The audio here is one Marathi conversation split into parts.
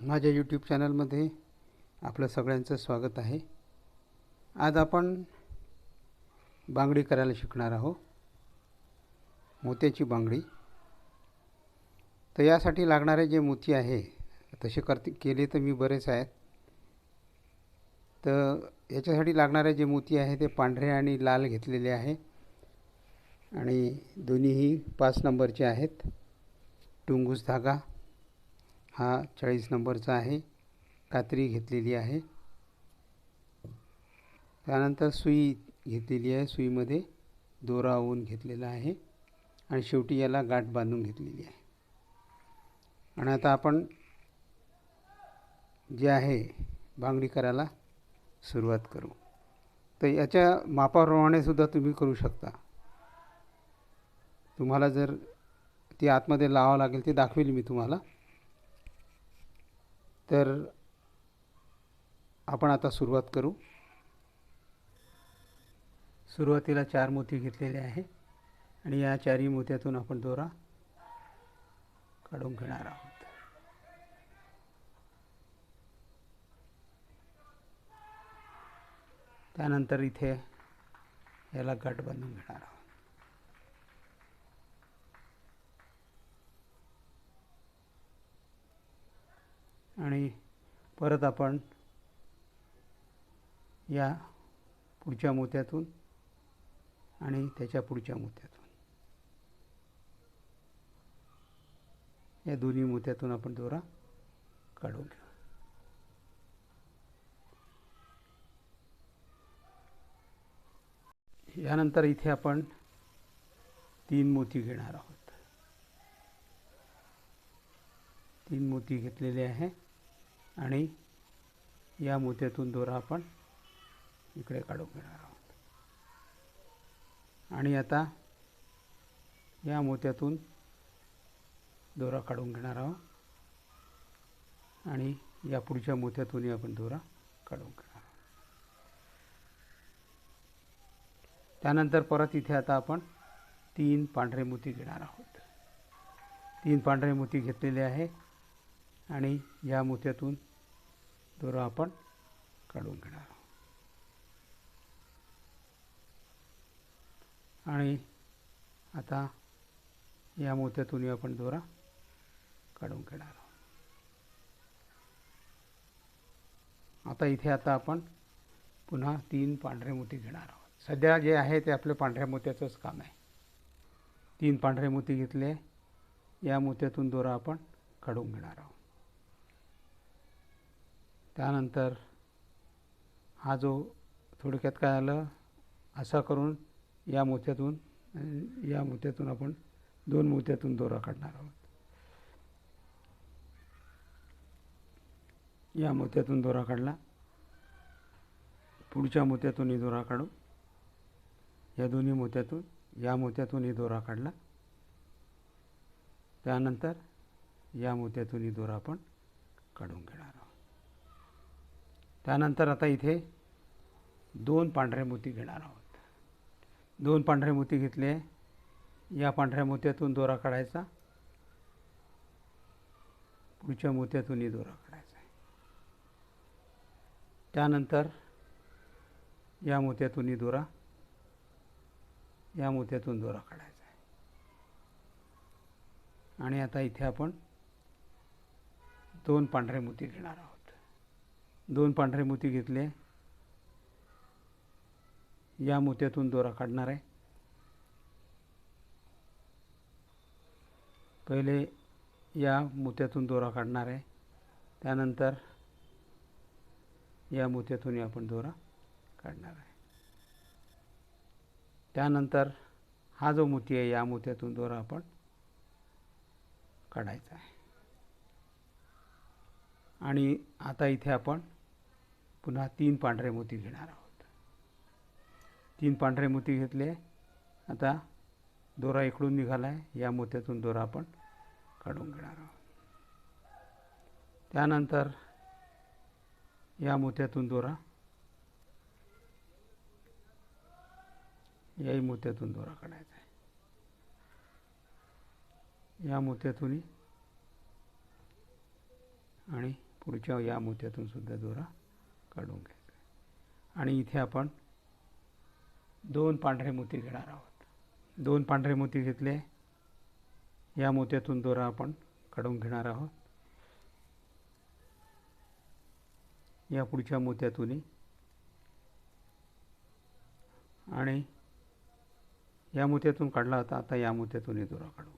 माझ्या यूट्यूब चॅनलमध्ये आपलं सगळ्यांचं स्वागत आहे. आज आपण बांगडी करायला शिकणार आहोत. मोत्याची बांगडी. तर यासाठी लागणारे जे मोती आहे तसे करते केले तर मी बरेच आहेत. तर याच्यासाठी लागणारे जे मोती आहे ते पांढरे आणि लाल घेतलेले आहे. आणि दोन्हीही पाच नंबरचे आहेत. टुंगूस धागा. हा चाळीस नंबरचा आहे. कात्री घेतलेली आहे. त्यानंतर सुई घेतलेली आहे. सुईमध्ये दोरा ओवून घेतलेला आहे आणि शेवटी याला गाठ बांधून घेतलेली आहे. आणि आता आपण जे आहे बांगडी करायला सुरुवात करू. तर याच्या मापाप्रमाणे सुद्धा तुम्ही करू शकता. तुम्हाला जर ती आतमध्ये लावावं लागेल ते दाखवेल मी तुम्हाला. तर आपण आता सुरुवात करू. सुरुवातीला चार मोती घेतलेले आहे आणि या चारही मोत्यातून आपण दोरा काढून घेणार आहोत. त्यानंतर इथे याला गट बांधून घेणार आहोत. आणि परत आपण या पुढच्या मोत्यातून आणि त्याच्या पुढच्या मोत्यातून. या दोन्ही मोत्यातून आपण दोरा काढून घेऊ. यानंतर इथे आपण तीन मोती घेणार आहोत. तीन मोती घेतलेले आहे. आणि या मोत्यातून दोरा आपण इकडे काढून घेणार आहोत. आणि आता या मोत्यातून दोरा काढून घेणार आहोत. आणि या पुढच्या मोत्यातूनही आपण दोरा काढून घेणार आहोत. त्यानंतर परत इथे आता आपण तीन पांढरे मोती घेणार आहोत. तीन पांढरे मोती घेतलेले आहे आणि या मोत्यातून दोरा आपण काढून घेणार आहोत. आणि आता या मोत्यातूनही आपण दोरा काढून घेणार आहोत. आता इथे आता आपण पुन्हा तीन पांढरे मोती घेणार आहोत. सध्या जे आहे ते आपल्या पांढऱ्या मोत्याचंच काम आहे. तीन पांढरे मोती घेतले या मोत्यातून दोरा आपण काढून घेणार आहोत. त्यानंतर हा जो थोडक्यात काय आलं असा करून या मोत्यातून या मोत्यातून आपण दोन मोत्यातून दोरा काढणार आहोत. या मोत्यातून दोरा काढला. पुढच्या मोत्यातूनही दोरा काढू. या दोन्ही मोत्यातून या मोत्यातूनही दोरा काढला. त्यानंतर या मोत्यातूनही दोरा आपण काढून घेणार त्यानंतर आता इथे दोन पांढरे मोती घेणार आहोत. दोन पांढरे मोती घेतले. या पांढऱ्या मोत्यातून दोरा काढायचा. पुढच्या मोत्यातूनही दोरा काढायचा. आहे त्यानंतर या मोत्यातूनही दोरा या मोत्यातून दोरा काढायचा आहे. आणि आता इथे आपण दोन पांढरे मोती घेणार आहोत. दोन पांढरे मोती घेतले. या मोत्यातून दोरा काढणार आहे. पहिले या मोत्यातून दोरा काढणार आहे. त्यानंतर या मोत्यातूनही आपण दोरा काढणार आहे. त्यानंतर हा जो मोती आहे या मोत्यातून दोरा आपण काढायचा आहे. आणि आता इथे आपण पुन्हा तीन पांढरे मोती घेणार आहोत. तीन पांढरे मोती घेतले. आता दोरा इकडून निघाला आहे या मोत्यातून दोरा आपण काढून घेणार आहोत. त्यानंतर या मोत्यातून दोरा. याही मोत्यातून दोरा काढायचा आहे. या मोत्यातूनही आणि पुढच्या या मोत्यातून सुद्धा दोरा काढून घ्यायचा. आणि इथे आपण दोन पांढरे मोती घेणार आहोत. दोन पांढरे मोती घेतले. या मोत्यातून दोरा आपण काढून घेणार आहोत. या पुढच्या मोत्यातूनही आणि या मोत्यातून काढला होता. आता या मोत्यातूनही दोरा काढून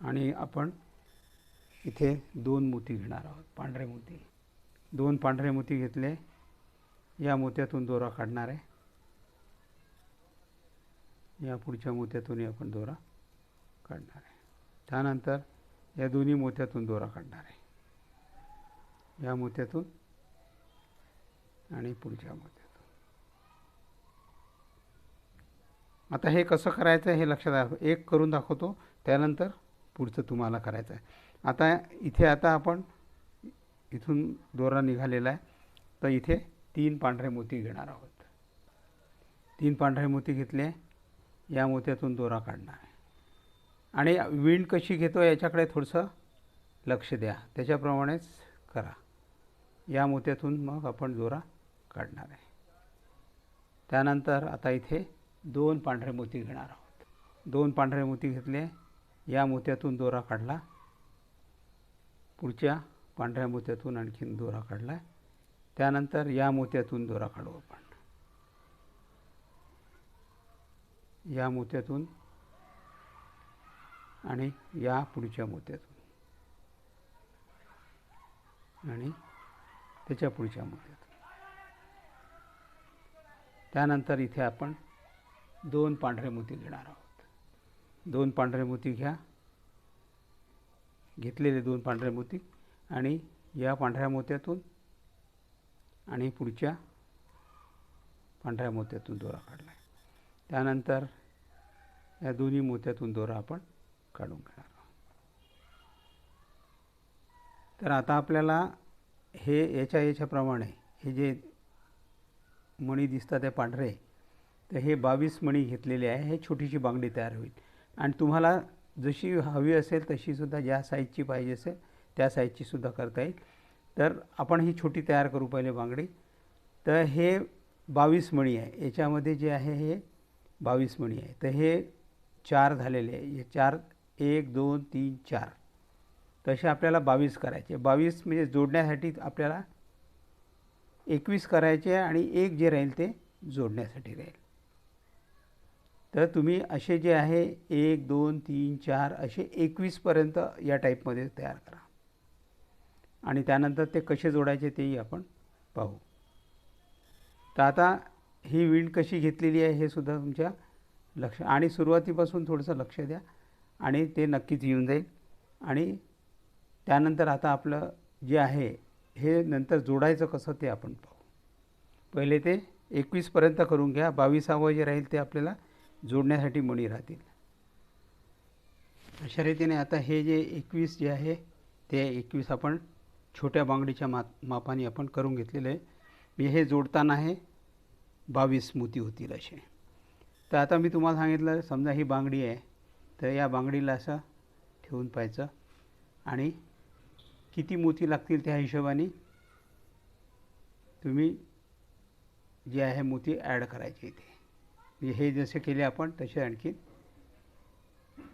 आणि आपण इथे दोन मोती घेणार आहोत. पांढरे मोती. दोन पांढरे मोती घेतले. या मोत्यातून दोरा काढणार आहे. या पुढच्या मोत्यातूनही आपण दोरा काढणार आहे. त्यानंतर या दोन्ही मोत्यातून दोरा काढणार आहे. या मोत्यातून आणि पुढच्या मोत्यातून. आता हे कसं करायचं हे लक्षात दाखव एक करून दाखवतो त्यानंतर पुढचं तुम्हाला करायचं आहे. आता इथे आता आपण इथून दोरा निघालेला आहे. तर इथे तीन पांढरे मोती घेणार आहोत. तीन पांढरे मोती घेतले या मोत्यातून दोरा काढणार आहे. आणि विंड कशी घेतो याच्याकडे थोडंसं लक्ष द्या. त्याच्याप्रमाणेच करा. या मोत्यातून मग आपण दोरा काढणार आहे. त्यानंतर आता इथे दोन पांढरे मोती घेणार आहोत. दोन पांढरे मोती घेतले या मोत्यातून दोरा काढला. पुढच्या पांढऱ्या मोत्यातून आणखीन दोरा काढला त्यानंतर या मोत्यातून दोरा काढू आपण. या मोत्यातून आणि या पुढच्या मोत्यातून. आणि त्याच्या पुढच्या मोत्यातून. त्यानंतर इथे आपण दोन पांढरे मोती घेणार आहोत. दोन पांढरे मोती घ्या. घेतलेले दोन पांढरे मोती आणि या पांढऱ्या मोत्यातून आणि पुढच्या पांढऱ्या मोत्यातून दोरा काढला आहे त्यानंतर या दोन्ही मोत्यातून दोरा आपण काढून घेणार आहोत. तर आता आपल्याला हे याच्या याच्याप्रमाणे हे जे मणी दिसतात हे पांढरे तर हे बावीस मणी घेतलेले आहे हे छोटीशी बांगडी तयार होईल. आणि तुम्हाला जशी हवी असेल तशीसुद्धा ज्या साईजची पाहिजे असेल त्या साईजची सुद्धा करता येईल. तर आपण ही छोटी तयार करू पहिले बांगडी. तर हे बावीस मणी आहे. याच्यामध्ये जे आहे हे बावीस मणी आहे. तर हे चार झालेले आहे. हे चार एक दोन तीन चार. तसे आपल्याला बावीस करायचे. बावीस म्हणजे जोडण्यासाठी आपल्याला एकवीस करायचे आणि एक जे राहील ते जोडण्यासाठी राहील. तर तुम्ही असे जे आहे एक दोन तीन चार असे एकवीसपर्यंत या टाईपमध्ये तयार करा. आणि त्यानंतर ते कसे जोडायचे तेही आपण पाहू. तर आता ही विंड कशी घेतलेली आहे हे सुद्धा तुमच्या लक्ष आणि सुरुवातीपासून थोडंसं लक्ष द्या आणि ते नक्कीच येऊन जाईल. आणि त्यानंतर आता आपलं जे आहे हे नंतर जोडायचं कसं ते आपण पाहू. पहिले ते एकवीसपर्यंत करून घ्या. बावीसावं जे राहील ते आपल्याला जोडण्यासाठी मणी राहतील. अशा रीतीने आता हे जे एकवीस जे आहे ते एकवीस आपण छोट्या बांगडीच्या मा मापाने आपण करून घेतलेलं आहे. मी हे जोडताना हे बावीस मोती होतील असे. तर आता मी तुम्हाला सांगितलं समजा ही बांगडी आहे तर या बांगडीला असं ठेवून पाहायचं. आणि किती मोती लागतील त्या हिशोबाने तुम्ही जे आहे मोती ॲड करायचे इथे. म्हणजे हे जसे केले आपण तसे आणखी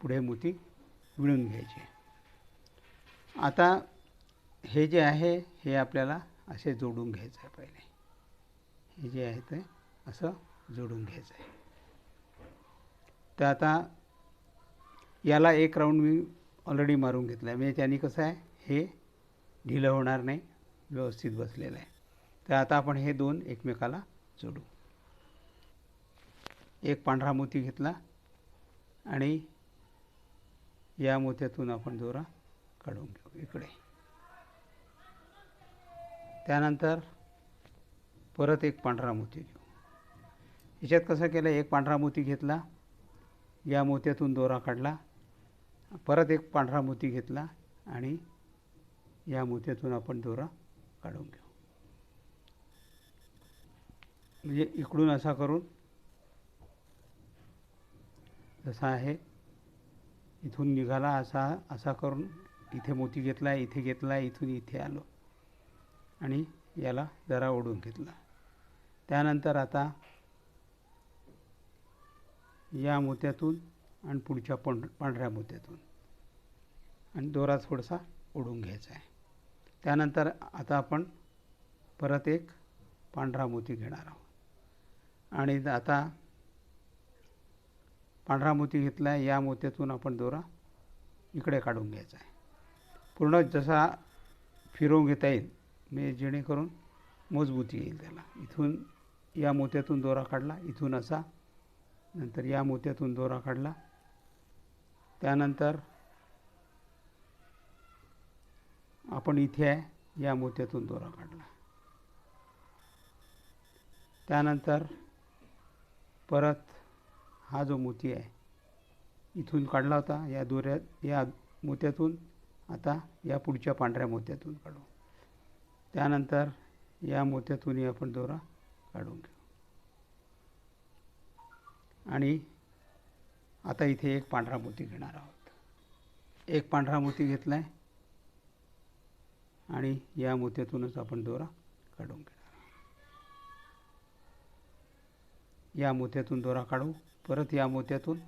पुढे मोती विणून घ्यायचे. आता हे जे आहे हे आपल्याला असे जोडून घ्यायचं आहे पहिले. हे जे आहे ते असं जोडून घ्यायचं आहे तर आता याला एक राऊंड मी ऑलरेडी मारून घेतला आहे म्हणजे त्याने कसं आहे हे ढिलं होणार नाही व्यवस्थित बसलेलं आहे. तर आता आपण हे दोन एकमेकाला जोडू. एक पांढरा मोती घेतला आणि या मोत्यातून आपण दोरा काढून घेऊ इकडे. त्यानंतर परत एक पांढरा मोती घेऊ. याच्यात कसं केलं एक पांढरा मोती घेतला या मोत्यातून दोरा काढला परत एक पांढरा मोती घेतला आणि या मोत्यातून आपण दोरा काढून घेऊ. म्हणजे इकडून असा करून जसा आहे इथून निघाला असा असा करून इथे मोती घेतला इथे घेतला इथून इथे आलो. आणि याला जरा ओढून घेतला. त्यानंतर आता या मोत्यातून आणि पुढच्या पण पांढऱ्या मोत्यातून आणि दोरा थोडासा ओढून घ्यायचा आहे. त्यानंतर आता आपण परत एक पांढरा मोती घेणार आहोत. आणि आता पांढरा मोती घेतला आहे या मोत्यातून आपण दोरा इकडे काढून घ्यायचा आहे. पूर्ण जसा फिरवून घेता येईल म्हणजे जेणेकरून मजबूती येईल त्याला. इथून या मोत्यातून दोरा काढला इथून असा नंतर या मोत्यातून दोरा काढला. त्यानंतर आपण इथे आहे या मोत्यातून दोरा काढला. त्यानंतर परत हा जो मोती आहे इथून काढला होता. या दोऱ्यात या मोत्यातून आता या पुढच्या पांढऱ्या मोत्यातून काढू. त्यानंतर या मोत्यातूनही आपण दोरा काढून घेऊ आणि आता इथे एक पांढरा मोती घेणार आहोत. एक पांढरा मोती घेतला आहे आणि या मोत्यातूनच आपण दोरा काढून घेणार या मोत्यातून दोरा काढू परत या मोत्यातून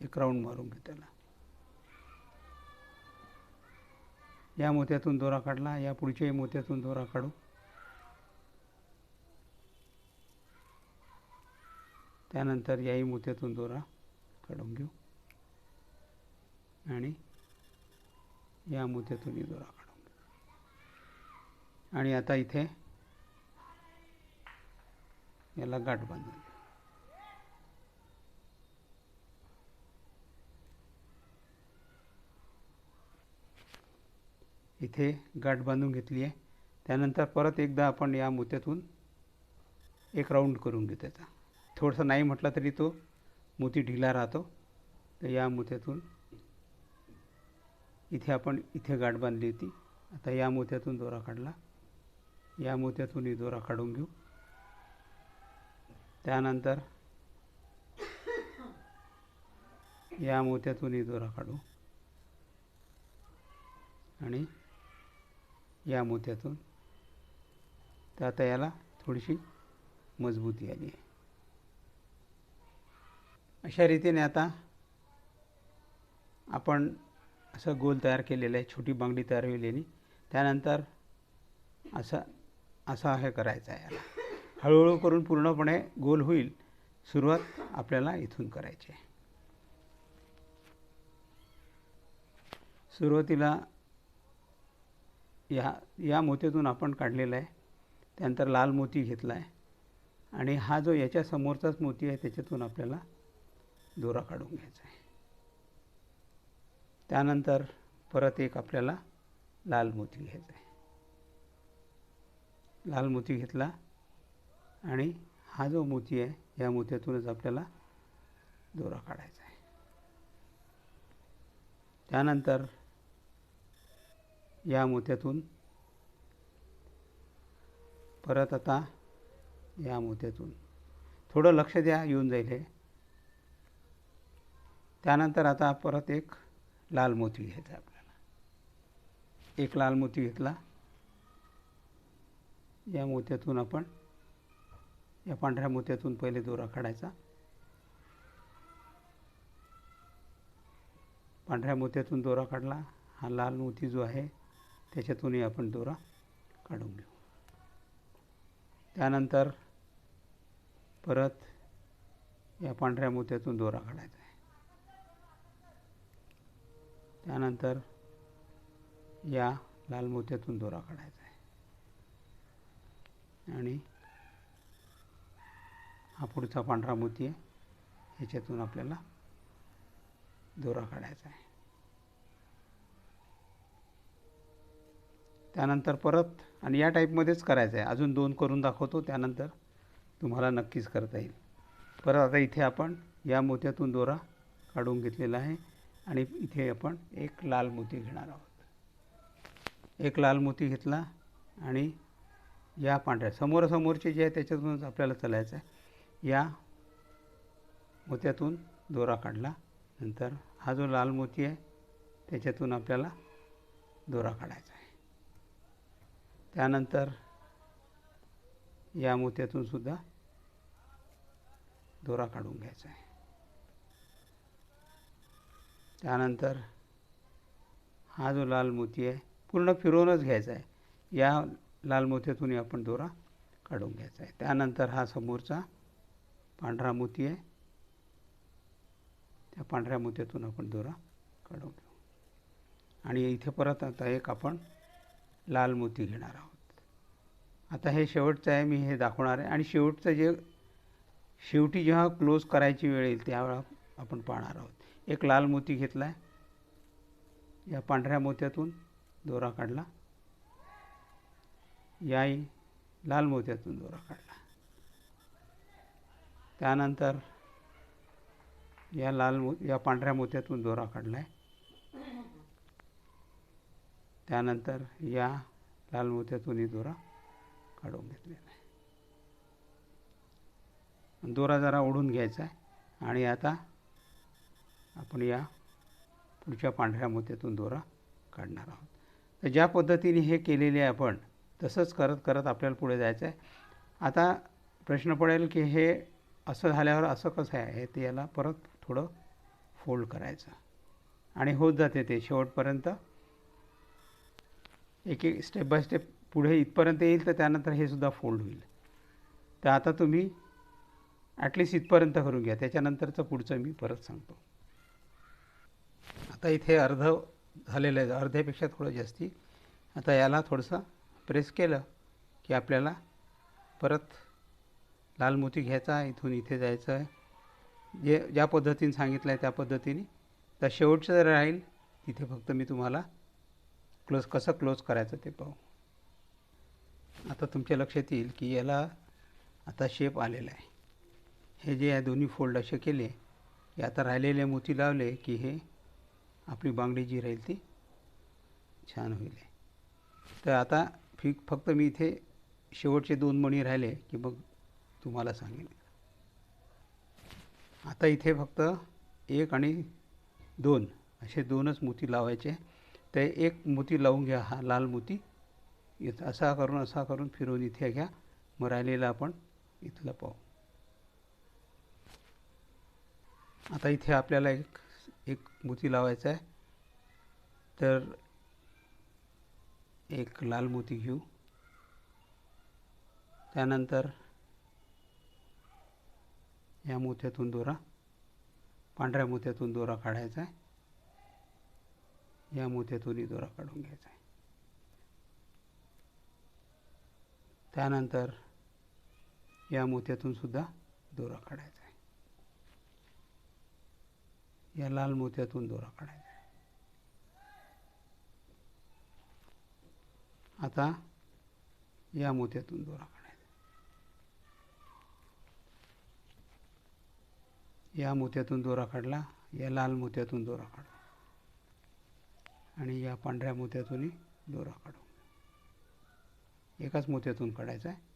एक राऊंड मारून घेऊ त्याला या मोत्यातून दोरा काढला या पुढच्याही मोत्यातून दोरा काढू. त्यानंतर याही मोत्यातून दोरा काढून घेऊ. आणि या मोत्यातूनही दोरा काढून घेऊ. आणि आता इथे याला गाठ बांधून इथे गाठ बांधून घेतली आहे. त्यानंतर परत एकदा आपण या मोत्यातून एक राऊंड करून घेऊ त्याचा. थोडंसं नाही म्हटलं तरी तो मोती ढिला राहतो. तर या मोत्यातून इथे आपण इथे गाठ बांधली होती. आता या मोत्यातून दोरा काढला. या मोत्यातूनही दोरा काढून घेऊ. त्यानंतर या मोत्यातूनही दोरा काढू. आणि या मोत्यातून तर आता याला थोडीशी मजबूती आली आहे. अशा रीतीने आता आपण असं गोल तयार केलेलं आहे छोटी बांगडी तयार केलेली त्यानंतर असं असा हे करायचं आहे याला. हळूहळू करून पूर्णपणे गोल होईल सुरुवात आपल्याला इथून करायची आहे. सुरुवातीला या या मोत्यातून आपण काढलेला आहे. त्यानंतर लाल मोती घेतला आहे आणि हा जो याच्या समोरचाच मोती आहे त्याच्यातून आपल्याला दोरा काढून घ्यायचा आहे. त्यानंतर परत एक आपल्याला लाल मोती घ्यायचा आहे. लाल मोती घेतला आणि हा जो मोती आहे या मोत्यातूनच आपल्याला दोरा काढायचा आहे. त्यानंतर या मोत्यातून. परत आता या मोत्यातून. थोडं लक्ष द्या येऊन जाईल हे. त्यानंतर आता परत एक लाल मोती घ्यायचा आपल्याला. एक लाल मोती घेतला. या मोत्यातून आपण या पांढऱ्या मोत्यातून पहिले दोरा काढायचा. पांढऱ्या मोत्यातून दोरा काढला. हा लाल मोती जो आहे त्याच्यातूनही आपण दोरा काढून घेऊ. त्यानंतर परत या पांढऱ्या मोत्यातून दोरा काढायचा आहे. त्यानंतर या लाल मोत्यातून दोरा काढायचा आहे. आणि हा पुढचा पांढरा मोती आहे. ह्याच्यातून आपल्याला दोरा काढायचा आहे. त्यानंतर परत आणि या टाईपमध्येच करायचं आहे. अजून दोन करून दाखवतो त्यानंतर तुम्हाला नक्कीच करता येईल. परत आता इथे आपण या मोत्यातून दोरा काढून घेतलेला आहे आणि इथे आपण एक लाल मोती घेणार आहोत. एक लाल मोती घेतला आणि या पांढऱ्या समोरासमोरचे जे आहे त्याच्यातूनच आपल्याला चालायचं आहे. या मोत्यातून दोरा काढला नंतर हा जो लाल मोती आहे त्याच्यातून आपल्याला दोरा काढायचा आहे. त्यानंतर या मोत्यातून सुद्धा दोरा काढून घ्यायचा आहे. त्यानंतर हा जो लाल मोती आहे पूर्ण फिरवूनच घ्यायचा आहे. या लाल मोत्यातूनही आपण दोरा काढून घ्यायचा आहे. त्यानंतर हा समोरचा पांढरा मोती आहे. त्या पांढऱ्या मोत्यातून आपण दोरा काढून घेऊ. आणि इथे परत आता एक आपण लाल मोती घेणार आहोत. आता हे शेवटचं आहे मी हे दाखवणार आहे. आणि शेवटचं जे शेवटी जेव्हा क्लोज करायची वेळ येईल त्यावेळा आपण पाहणार आहोत. एक लाल मोती घेतला आहे या पांढऱ्या मोत्यातून दोरा काढला. याही लाल मोत्यातून दोरा काढला. त्यानंतर या लाल मो या पांढऱ्या मोत्यातून दोरा काढला आहे त्यानंतर या लाल मोत्यातूनही दोरा काढून घेतलेला आहे. दोरा जरा ओढून घ्यायचा आहे आणि आता आपण या पुढच्या पांढऱ्या मोत्यातून दोरा काढणार आहोत. तर ज्या पद्धतीने हे केलेले आहे आपण तसंच करत करत आपल्याला पुढे जायचं आहे. आता प्रश्न पडेल की हे असं झाल्यावर असं कसं आहे? ते याला परत थोडं फोल्ड करायचं. आणि होत जाते ते शेवटपर्यंत. एक एक स्टेप बाय स्टेप पुढे इथपर्यंत येईल तर त्यानंतर हे सुद्धा फोल्ड होईल. तर आता तुम्ही ॲटलिस्ट इथपर्यंत करून घ्या. त्याच्यानंतरचं पुढचं मी परत सांगतो. आता इथे अर्ध झालेलं आहे. अर्ध्यापेक्षा थोडं जास्ती. आता याला थोडंसं प्रेस केलं की आपल्याला परत लाल मोती घ्यायचा इथून इथे जायचं आहे. जे ज्या पद्धतीने सांगितलं आहे त्या पद्धतीने. तर शेवटचं जर राहील तिथे फक्त मी तुम्हाला क्लोज कसं क्लोज करायचं ते पाहू. आता तुमच्या लक्षात येईल की याला आता शेप आलेला आहे. हे जे या दोन्ही फोल्ड असे केले की आता राहिलेले मोती लावले की हे आपली बांगडी जी राहील ती छान होईल. तर आता फी फक्त मी इथे शेवटचे दोन मणी राहिले की मग तुम्हाला सांगेन. आता इथे फक्त एक आणि दोन असे दोनच मोती लावायचे. ते एक मोती लावून घ्या हा लाल मोती. इथं असा करून असा करून फिरून इथे घ्या. मग राहिलेला आपण इथला पाहू. आता इथे आपल्याला एक एक मोती लावायचा आहे. तर एक लाल मोती घेऊ. त्यानंतर या मोत्यातून दोरा पांढऱ्या मोत्यातून दोरा काढायचा आहे. या मोत्यातूनही दोरा काढून घ्यायचा आहे. त्यानंतर या मोत्यातून सुद्धा दोरा काढायचा आहे. या लाल मोत्यातून दोरा काढायचा आहे. आता या मोत्यातून दोरा काढायचा या मोत्यातून दोरा काढला या लाल मोत्यातून दोरा काढला. आणि या पांढऱ्या मोत्यातूनही दोरा काढू. एकाच मोत्यातून काढायचा आहे.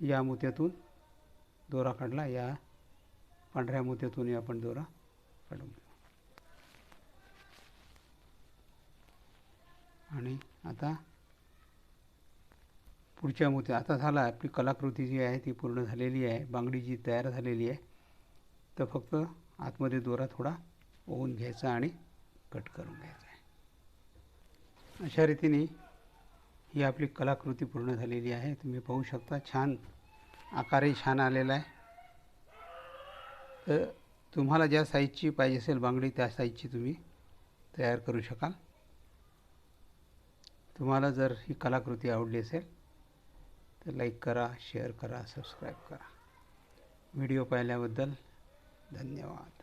या मोत्यातून दोरा काढला या पांढऱ्या मोत्यातूनही आपण दोरा काढून घेऊ. आणि आता पुढच्या मोत्या आता झाला आपली कलाकृती जी आहे ती पूर्ण झालेली आहे बांगडी जी तयार झालेली आहे तर फक्त आतमध्ये दोरा थोडा ओवून घ्यायचा आणि कट करून घ्यायचा आहे. अशा रीतीने ही आपली कलाकृती पूर्ण झालेली आहे. तुम्ही पाहू शकता छान आकारही छान आलेला आहे. तर तुम्हाला ज्या साईजची पाहिजे असेल बांगडी त्या साईजची तुम्ही तयार करू शकाल. तुम्हाला जर ही कलाकृती आवडली असेल तर लाईक करा शेअर करा सबस्क्राईब करा. व्हिडिओ पाहिल्याबद्दल धन्यवाद.